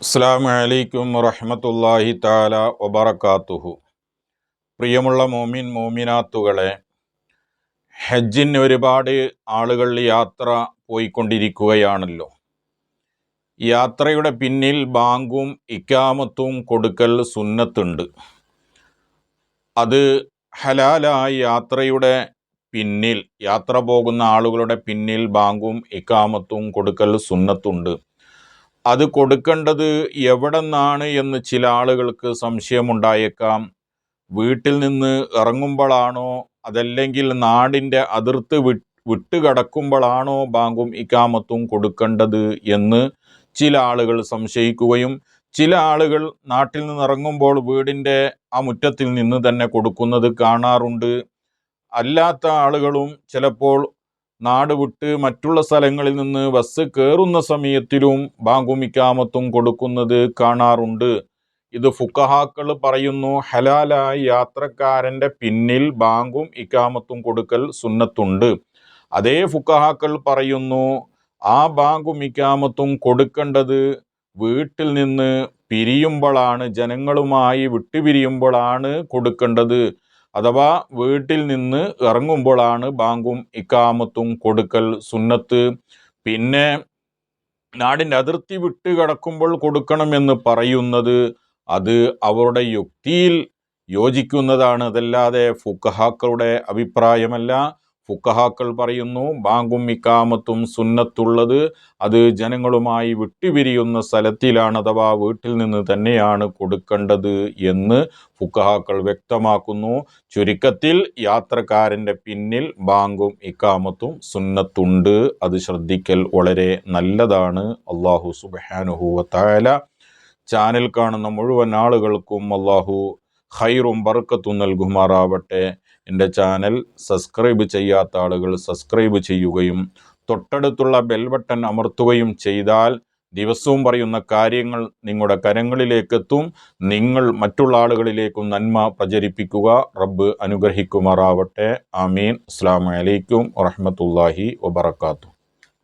അസ്സാം വലൈക്കും വറഹമത്തല്ലാഹി താല വബറകാതുഹു. പ്രിയമുള്ള മോമിൻ മോമിനാത്തുകളെ ഹജ്ജിന് ഒരുപാട് ആളുകൾ യാത്ര പോയിക്കൊണ്ടിരിക്കുകയാണല്ലോ. യാത്രയുടെ പിന്നിൽ ബാങ്കും ഇക്കാമത്തും കൊടുക്കൽ സുന്നത്തുണ്ട്. അത് ഹലാലായ യാത്രയുടെ പിന്നിൽ യാത്ര പോകുന്ന ആളുകളുടെ പിന്നിൽ ബാങ്കും ഇക്കാമത്തും കൊടുക്കൽ സുന്നത്തുണ്ട്. അത് കൊടുക്കേണ്ടത് എവിടെ നിന്നാണ് എന്ന് ചില ആളുകൾക്ക് സംശയമുണ്ടായേക്കാം. വീട്ടിൽ നിന്ന് ഇറങ്ങുമ്പോഴാണോ അതല്ലെങ്കിൽ നാടിന്റെ അതിർത്ത് വി വിട്ടുകടക്കുമ്പോഴാണോ ബാങ്കും ഇക്കാമത്തും കൊടുക്കേണ്ടത് എന്ന് ചില ആളുകൾ സംശയിക്കുകയും ചില ആളുകൾ നാട്ടിൽ നിന്ന് ഇറങ്ങുമ്പോൾ വീടിന്റെ ആ മുറ്റത്തിൽ നിന്ന് തന്നെ കൊടുക്കുന്നത് കാണാറുണ്ട്. അല്ലാത്ത ആളുകളും ചിലപ്പോൾ നാട് വിട്ട് മറ്റുള്ള സ്ഥലങ്ങളിൽ നിന്ന് ബസ് കയറുന്ന സമയത്തിലും ബാങ്കും ഇക്കാമത്തും കൊടുക്കുന്നത് കാണാറുണ്ട്. ഇത് ഫുക്കഹാക്കൾ പറയുന്നു ഹലാലായ യാത്രക്കാരന്റെ പിന്നിൽ ബാങ്കും ഇക്കാമത്തും കൊടുക്കൽ സുന്നത്തുണ്ട്. അതേ ഫുക്കഹാക്കൾ പറയുന്നു ആ ബാങ്കും ഇക്കാമത്തും കൊടുക്കേണ്ടത് വീട്ടിൽ നിന്ന് പിരിയുമ്പോഴാണ് ജനങ്ങളുമായി വിട്ടുപിരിയുമ്പോഴാണ് കൊടുക്കേണ്ടത്. അഥവാ വീട്ടിൽ നിന്ന് ഇറങ്ങുമ്പോഴാണ് ബാങ്കും ഇക്കാമത്തും കൊടുക്കൽ സുന്നത്ത്. പിന്നെ നാടിന്റെ അതിർത്തി വിട്ട് കടക്കുമ്പോൾ കൊടുക്കണമെന്ന് പറയുന്നത് അത് അവരുടെ യുക്തിയിൽ യോജിക്കുന്നതാണ്. അതല്ലാതെ ഫുക്കഹാക്കളുടെ അഭിപ്രായമല്ല. ഫുക്കഹാക്കൾ പറയുന്നു ബാങ്കും ഇക്കാമത്തും സുന്നത്തുള്ളത് അത് ജനങ്ങളുമായി വിട്ടുപിരിയുന്ന സ്ഥലത്തിലാണ് അഥവാ വീട്ടിൽ നിന്ന് തന്നെയാണ് കൊടുക്കേണ്ടത് എന്ന് ഫുക്കഹാക്കൾ വ്യക്തമാക്കുന്നു. ചുരുക്കത്തിൽ യാത്രക്കാരന്റെ പിന്നിൽ ബാങ്കും ഇക്കാമത്തും സുന്നത്തുണ്ട്. അത് ശ്രദ്ധിക്കൽ വളരെ നല്ലതാണ്. അള്ളാഹു സുബാനുഹുവത്തായ ചാനൽ കാണുന്ന മുഴുവൻ ആളുകൾക്കും അള്ളാഹു ഹൈറും ബർക്കത്തും നൽകുമാറാവട്ടെ. എന്റെ ചാനൽ സബ്സ്ക്രൈബ് ചെയ്യാത്ത ആളുകൾ സബ്സ്ക്രൈബ് ചെയ്യുകയും തൊട്ടടുത്തുള്ള ബെൽ ബട്ടൺ അമർത്തുകയും ചെയ്താൽ ദിവസവും പറയുന്ന കാര്യങ്ങൾ നിങ്ങളുടെ കരങ്ങളിലേക്കെത്തും. നിങ്ങൾ മറ്റുള്ള ആളുകളിലേക്കും നന്മ പ്രചരിപ്പിക്കുക റബ്ബ് അനുഗ്രഹിക്കുമാറാവട്ടെ. ആമീൻ. അസ്സാം വലൈക്കും വറഹമത്തല്ലാഹി വബർക്കാത്തു